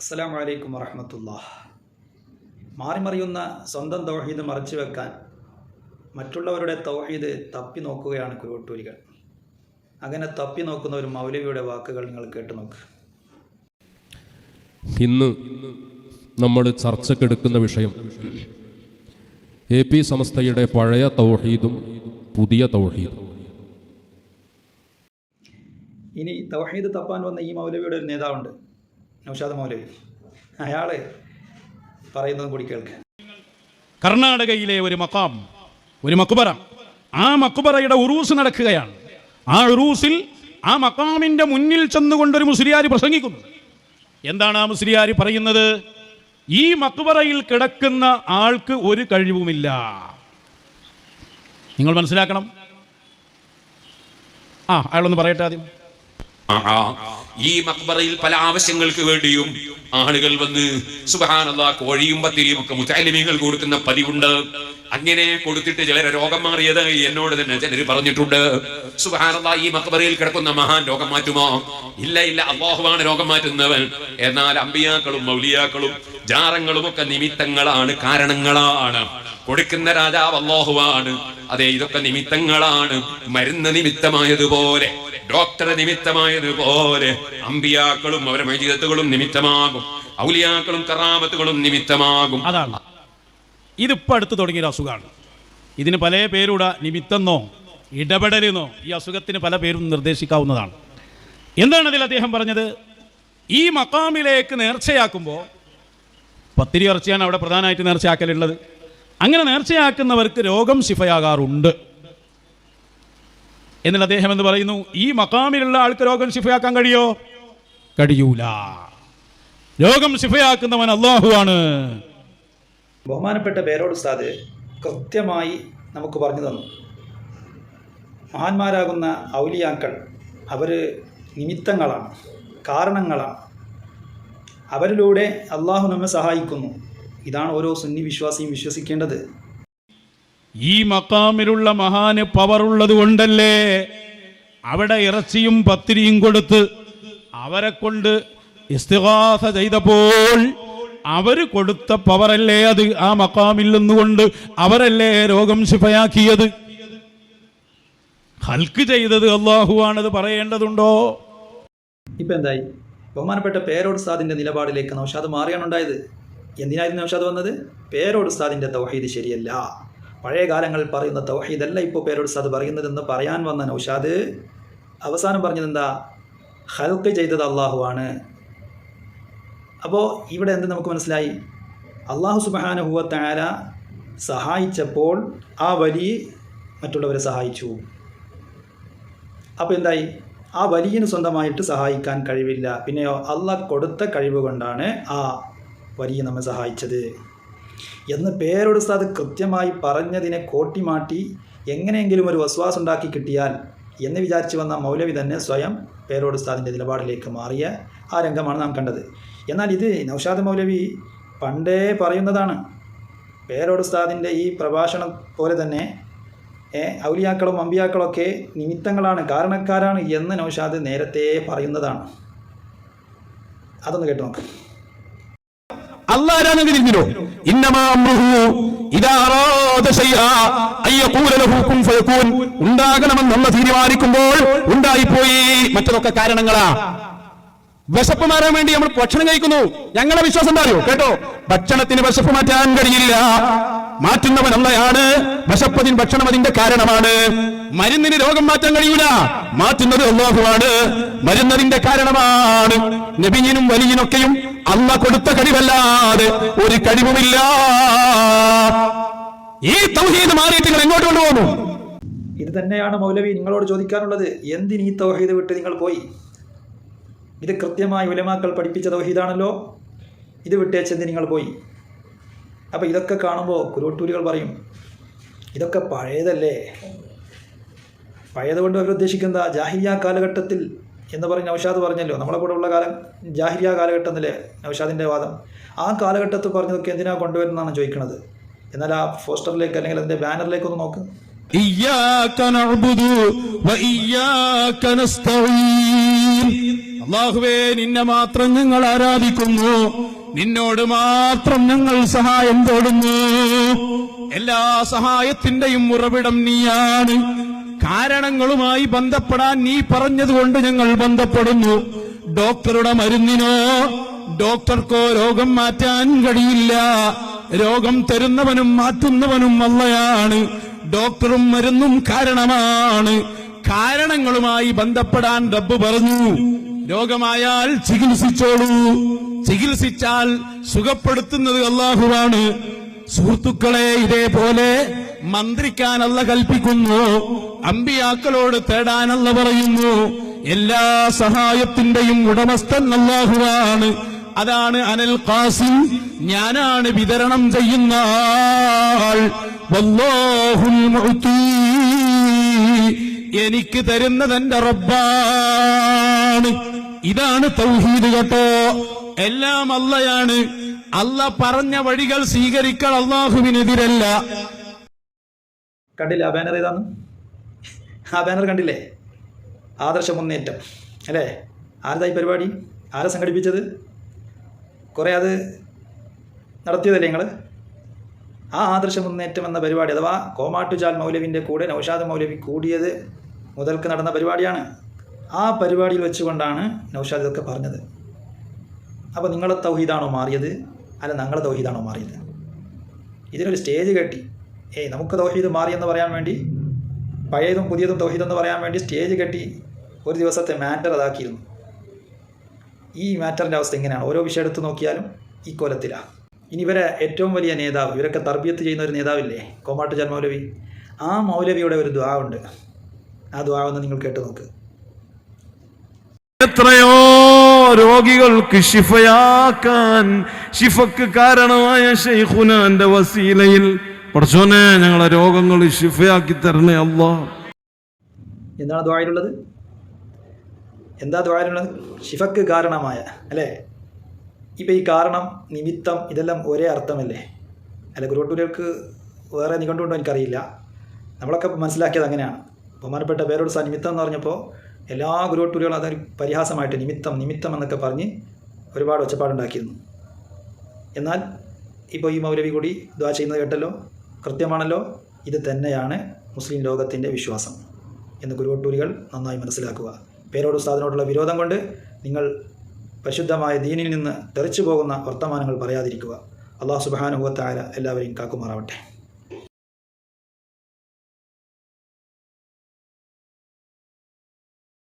അസ്സാം വലൈക്കും വറഹമത്തുള്ള മാറിമറിയുന്ന സ്വന്തം തൗഹീദ് മറച്ചു വെക്കാൻ മറ്റുള്ളവരുടെ തൗഹീദ് തപ്പി നോക്കുകയാണ് കുരുട്ടൂരികൾ അങ്ങനെ തപ്പി നോക്കുന്ന ഒരു മൗലവിയുടെ വാക്കുകൾ നിങ്ങൾ കേട്ടു നോക്ക്. ഇന്ന് നമ്മൾ ചർച്ചക്കെടുക്കുന്ന വിഷയം എ പി സംസ്ഥയുടെ പഴയ തൗഹീദും പുതിയ തൗഹീദും. ഇനി തൗഹീദ് തപ്പാൻ വന്ന ഈ മൗലവിയുടെ ഒരു നേതാവുണ്ട്. നൗഷാദ് മൗലവി അയാൾ പറയുന്നതും കൂടി കേൾക്ക്. കർണാടകയിലെ ഒരു മക്കാം ഒരു മക്കുബറ. ആ മക്കുബറയുടെ ഉറൂസ് നടക്കുകയാണ്. ആ ഉറൂസിൽ ആ മക്കാമിന്റെ മുന്നിൽ ചെന്നുകൊണ്ടൊരു മുസ്ലിയാർ പ്രസംഗിക്കുന്നു. എന്താണ് ആ മുസ്ലിയാർ പറയുന്നത്? ഈ മക്കുബറയിൽ കിടക്കുന്ന ആൾക്ക് ഒരു കഴിവുമില്ല. നിങ്ങൾ മനസ്സിലാക്കണം. ആ അയാളൊന്ന് പറയട്ടെ ആദ്യം. ഈ മക്ബറയിൽ പല ആവശ്യങ്ങൾക്ക് വേണ്ടിയും ആളുകൾ വന്ന് സുബഹാനല്ല കോഴിയും പത്തിരിയും ഒക്കെ മുത്താലിമീങ്ങൾ കൊടുക്കുന്ന പതിവുണ്ട്. അങ്ങനെ കൊടുത്തിട്ട് ചിലരെ രോഗം മാറിയത് എന്നോട് തന്നെ ചിലർ പറഞ്ഞിട്ടുണ്ട്. സുബഹാനല്ല ഈ മക്ബറയിൽ കിടക്കുന്ന മഹാൻ രോഗം മാറ്റുമോ? ഇല്ല ഇല്ല. അള്ളാഹുവാണ് രോഗം മാറ്റുന്നവൻ. എന്നാൽ അമ്പിയാക്കളും മൗലിയാക്കളും ജാറങ്ങളും ഒക്കെ നിമിത്തങ്ങളാണ് കാരണങ്ങളാണ്. കൊടുക്കുന്ന രാജാവ് അള്ളാഹുവാണ് അതെ ഇതൊക്കെ നിമിത്തങ്ങളാണ്. മരുന്ന് നിമിത്തമായതുപോലെ ഡോക്ടറെ നിമിത്തമായതുപോലെ അമ്പിയാക്കളും അവരുടെ മൈജിതത്തുകളും നിമിത്തമാകും. ഔലിയാക്കളും കറാമത്തുകളും നിമിത്തമാകും. അതാണ്. ഇതിപ്പോ അടുത്ത് തുടങ്ങിയ അസുഖമാണ് ഇതിന് പല പേരൂടെ നിമിത്തെന്നോ ഇടപെടലെന്നോ ഈ അസുഖത്തിന് പല പേരും നിർദ്ദേശിക്കാവുന്നതാണ്. എന്താണ് അതിൽ അദ്ദേഹം പറഞ്ഞത്? ഈ മക്കാമിലേക്ക് നേർച്ചയാക്കുമ്പോൾ പത്തിരി ഇറച്ചിയാണ് അവിടെ പ്രധാനമായിട്ട് നേർച്ചയാക്കലുള്ളത്. അങ്ങനെ നേർച്ചയാക്കുന്നവർക്ക് രോഗം ശിഫയാകാറുണ്ട്. എന്നാൽ അദ്ദേഹം എന്ന് പറയുന്നു? ഈ മക്കാമിലുള്ള ആൾക്ക് രോഗം ശിഫയാക്കാൻ കഴിയോ? കഴിയൂല. രോഗം ശിഫയാക്കുന്നവൻ അള്ളാഹുവാണ് ബഹുമാനപ്പെട്ട പേരോട് ഉസ്താദ് കൃത്യമായി നമുക്ക് പറഞ്ഞു തന്നു. മഹാന്മാരാകുന്ന ഔലിയാക്കൾ അവർ നിമിത്തങ്ങളാണ് കാരണങ്ങളാണ്. അവരിലൂടെ അള്ളാഹു നമ്മെ സഹായിക്കുന്നു. ഇതാണ് ഓരോ സുന്നി വിശ്വാസിയും വിശ്വസിക്കേണ്ടത്. ഈ മക്കാമിലുള്ള മഹാന് പവറുള്ളത് കൊണ്ടല്ലേ അവിടെ ഇറച്ചിയും പത്തിരിയും കൊടുത്ത് അവരെ കൊണ്ട് ഇസ്തിഹാസ ചെയ്തപ്പോൾ അവർ കൊടുത്ത പവറല്ലേ അത്? ആ മക്കാമിൽ നിന്നുകൊണ്ട് അവരല്ലേ രോഗം ശിഫയാക്കിയത്? ഹൽക്ക് ചെയ്തത് അള്ളാഹുവാണത് പറയേണ്ടതുണ്ടോ? ഇപ്പൊ എന്തായി? ബഹുമാനപ്പെട്ട പേരോട് സാദിന്റെ നിലപാടിലേക്ക് നൗഷാദ് മാറിയാണ് ഉണ്ടായത്. എന്തിനായിരുന്നു നൗഷാദ് വന്നത്? പേരോട് ഉസ്താദിന്റെ തൗഹീദ് ശരിയല്ല. പഴയ കാലങ്ങൾ പറയുന്ന തൗഹീദല്ല ഇപ്പോൾ പേരോട് ഉസ്താദ് പറയുന്നതെന്ന് പറയാൻ വന്ന നൗഷാദ് അവസാനം പറഞ്ഞത് എന്താ ഹൽക്ക് ചെയ്തത് അള്ളാഹുവാണ് അപ്പോൾ ഇവിടെ എന്ത് നമുക്ക് മനസ്സിലായി? അള്ളാഹു സുബാനുഹുവത്താര സഹായിച്ചപ്പോൾ ആ വലി മറ്റുള്ളവരെ സഹായിച്ചു. അപ്പോൾ എന്തായി? ആ വലിയന് സ്വന്തമായിട്ട് സഹായിക്കാൻ കഴിവില്ല. പിന്നെയോ അള്ള കൊടുത്ത കഴിവ് കൊണ്ടാണ് ആ വലിയ നമ്മെ സഹായിച്ചത്. എന്ന് പേരോട് കൃത്യമായി പറഞ്ഞതിനെ കോട്ടിമാട്ടി എങ്ങനെയെങ്കിലും ഒരു വസ്വാസ് ഉണ്ടാക്കി കിട്ടിയാൽ എന്ന് വിചാരിച്ച് വന്ന മൗലവി തന്നെ സ്വയം പേരോട് ഉസ്താദിന്റെ നിലപാടിലേക്ക് മാറിയ ആ രംഗമാണ് നാം കണ്ടത്. എന്നാൽ ഇത് നൗഷാദ് മൗലവി പണ്ടേ പറയുന്നതാണ്. പേരോട് ഉസ്താദിന്റെ ഈ പ്രഭാഷണം പോലെ തന്നെ ഔലിയാക്കളും അമ്പിയാക്കളൊക്കെ നിമിത്തങ്ങളാണ് കാരണക്കാരാണ് എന്ന് നൗഷാദ് നേരത്തെ പറയുന്നതാണ്. അതൊന്ന് കേട്ടു നോക്ക്. കുൻ ഫയകൂൻ ഉണ്ടാകണമെന്നുള്ള തീരുമാനിക്കുമ്പോൾ ഉണ്ടായിപ്പോയി. മറ്റതൊക്കെ കാരണങ്ങളാ. വിശപ്പ് മാറാൻ വേണ്ടി നമ്മൾ ഭക്ഷണം കഴിക്കുന്നു. ഞങ്ങളെ വിശ്വാസം എന്താ കേട്ടോ? ഭക്ഷണത്തിന് വിശപ്പ് മാറ്റാൻ കഴിയില്ല. മാറ്റുന്നവൻ അള്ളയാണ് വിശപ്പതിന് ഭക്ഷണം അതിന്റെ കാരണമാണ്. മരുന്നിന് രോഗം മാറ്റാൻ കഴിയൂല. മാറ്റുന്നത് അള്ളാഹുവാണ്. മരുന്നതിന്റെ കാരണമാണ്. നബിനും വലിയനൊക്കെയും അള്ള കൊടുത്ത കഴിവല്ലാതെ ഒരു കഴിവുമില്ല. ഈ തൗഹീദ് മാറിയിട്ട് നിങ്ങൾ എങ്ങോട്ട് കൊണ്ടുപോകുന്നു? ഇത് തന്നെയാണ് മൗലവി നിങ്ങളോട് ചോദിക്കാനുള്ളത്. എന്തിന് ഈ തൗഹീദ് വിട്ട് നിങ്ങൾ പോയി? ഇത് കൃത്യമായി ഉലമാക്കൾ പഠിപ്പിച്ച തൗഹീദാണല്ലോ. ഇത് വിട്ടേച്ചെന്ത് നിങ്ങൾ പോയി? അപ്പോൾ ഇതൊക്കെ കാണുമ്പോൾ കുരുവട്ടൂരികൾ പറയും ഇതൊക്കെ പഴയതല്ലേ? പഴയതുകൊണ്ട് അവരുദ്ദേശിക്കുന്ന ജാഹിയ കാലഘട്ടത്തിൽ എന്ന് പറഞ്ഞ് നൌഷാദ് പറഞ്ഞല്ലോ. നമ്മളെ കൂടെ ഉള്ള കാലം ജാഹിരിയ കാലഘട്ടത്തിലെ നൌഷാദിന്റെ വാദം. ആ കാലഘട്ടത്ത് പറഞ്ഞതൊക്കെ എന്തിനാണ് കൊണ്ടുവരുന്നതാണ് ചോദിക്കുന്നത്? എന്നാൽ ആ പോസ്റ്ററിലേക്ക് അല്ലെങ്കിൽ അതിന്റെ ബാനറിലേക്ക് ഒന്ന് നോക്ക്. നിന്നെ മാത്രം ഞങ്ങൾ ആരാധിക്കുന്നു. നിന്നോട് മാത്രം ഞങ്ങൾ സഹായം തേടുന്നു. എല്ലാ സഹായത്തിന്റെയും ഉറവിടം നീയാണ്. കാരണങ്ങളുമായി ബന്ധപ്പെടാൻ നീ പറഞ്ഞതുകൊണ്ട് ഞങ്ങൾ ബന്ധപ്പെടുന്നു. ഡോക്ടറുടെ മരുന്നിനോ ഡോക്ടർക്കോ രോഗം മാറ്റാൻ കഴിയില്ല. രോഗം തരുന്നവനും മാറ്റുന്നവനും അല്ലയാണ്. ഡോക്ടറും മരുന്നും കാരണമാണ്. കാരണങ്ങളുമായി ബന്ധപ്പെടാൻ റബ്ബ് പറഞ്ഞു. രോഗമായാൽ ചികിത്സിച്ചോളൂ. ചികിത്സിച്ചാൽ സുഖപ്പെടുത്തുന്നത് അള്ളാഹുവാണ് സുഹൃത്തുക്കളെ ഇതേപോലെ മന്ത്രിക്കാനല്ല കൽപ്പിക്കുന്നു. അമ്പിയാക്കളോട് തേടാനല്ല പറയുന്നു. എല്ലാ സഹായത്തിന്റെയും ഉടമസ്ഥൻ അള്ളാഹുവാണ് അതാണ് അനൽ ഖാസിം. ഞാനാണ് വിതരണം ചെയ്യുന്ന ആൾ. തരുന്നത് എന്റെ റബ്ബാണ്. ഇതാണ് തൗഹീദ് കേട്ടോ. എല്ലാം അല്ലയാണ് അല്ല പറഞ്ഞ വഴികൾ സ്വീകരിക്കൽ അള്ളാഹുവിനെതിരല്ല. കണ്ടില്ല ആ ബാനർ ഏതാന്ന്? ആ ബാനർ കണ്ടില്ലേ? ആദർശ മുന്നേറ്റം അല്ലേ? ആരതായി പരിപാടി? ആരെ സംഘടിപ്പിച്ചത്? കുറേ അത് നടത്തിയതല്ലേ നിങ്ങൾ ആ ആദർശ മുന്നേറ്റം എന്ന പരിപാടി അഥവാ കോമാട്ടുചാൽ മൗലവിന്റെ കൂടെ നൗഷാദ് മൗലവി കൂടിയത് മുതൽക്ക് നടന്ന പരിപാടിയാണ്. ആ പരിപാടിയിൽ വെച്ചുകൊണ്ടാണ് നൗഷാദ് ഇതൊക്കെ പറഞ്ഞത്. അപ്പോൾ നിങ്ങളെ തൗഹീദാണോ മാറിയത്? അല്ല ഞങ്ങളെ തൗഹീദാണോ മാറിയത്? ഇതിനൊരു സ്റ്റേജ് കെട്ടി. ഏയ് നമുക്ക് തൗഹീദ് എന്ന് പറയാൻ വേണ്ടി പഴയതും പുതിയതും തൗഹീദ് എന്ന് പറയാൻ വേണ്ടി സ്റ്റേജ് കെട്ടി ഒരു ദിവസത്തെ മാറ്റർ അതാക്കിയിരുന്നു. ഈ മാറ്ററിന്റെ അവസ്ഥ എങ്ങനെയാണ് ഓരോ വിഷയം എടുത്ത് നോക്കിയാലും ഈ കൊലത്തിലാണ് ഇനി ഇവരെ ഏറ്റവും വലിയ നേതാവ് ഇവരൊക്കെ തർബിയത്ത് ചെയ്യുന്ന ഒരു നേതാവില്ലേ? കോമാട്ട് ജാൻ മൗലവി ആ മൗലവിയുടെ ഒരു ദ്വാ ഉണ്ട്. ആ ദ്വാ ഒന്ന് നിങ്ങൾ കേട്ട് നോക്ക്. എത്രയോ രോഗികൾക്ക് ശിഫയാക്കാൻ ശിഫക്ക് കാരണമായ ഷെയ്ഖുനാന്റെ വസീലയിൽ പഠിച്ചോനെ ഞങ്ങളെ രോഗങ്ങൾ ശിഫയാക്കി തരണേ അല്ല. എന്താണ് ദ്വായിലുള്ളത് എന്താ ദ്വായിലുള്ളത് ശിഫക്ക് കാരണമായ അല്ലേ? ഇപ്പം ഈ കാരണം നിമിത്തം ഇതെല്ലാം ഒരേ അർത്ഥമല്ലേ? അല്ല ഗുരുവട്ടൂരികൾക്ക് വേറെ നിഘണ്ടുണ്ടോ എനിക്കറിയില്ല. നമ്മളൊക്കെ മനസ്സിലാക്കിയത് അങ്ങനെയാണ്. ബഹുമാനപ്പെട്ട പേരോട് സാ നിമിത്തം എന്ന് പറഞ്ഞപ്പോൾ എല്ലാ ഗുരുവട്ടൂരികളും അതൊരു പരിഹാസമായിട്ട് നിമിത്തം നിമിത്തം എന്നൊക്കെ പറഞ്ഞ് ഒരുപാട് ഒച്ചപ്പാടുണ്ടാക്കിയിരുന്നു. എന്നാൽ ഇപ്പോൾ ഈ മൗലവി കൂടി ദ്വാ ചെയ്യുന്നത് കേട്ടല്ലോ. കൃത്യമാണല്ലോ ഇത് തന്നെയാണ് മുസ്ലിം ലോകത്തിന്റെ വിശ്വാസം എന്ന് ഗുരുവട്ടൂരികൾ നന്നായി മനസ്സിലാക്കുക. പേരോട് ഉസ്താദിനോടുള്ള വിരോധം കൊണ്ട് നിങ്ങൾ പരിശുദ്ധമായ ദീനിൽ നിന്ന് തെറിച്ചു പോകുന്ന വർത്തമാനങ്ങൾ പറയാതിരിക്കുക. അള്ളാഹു സുബാനുഭവത്തായ എല്ലാവരെയും കാക്കുമാറാവട്ടെ.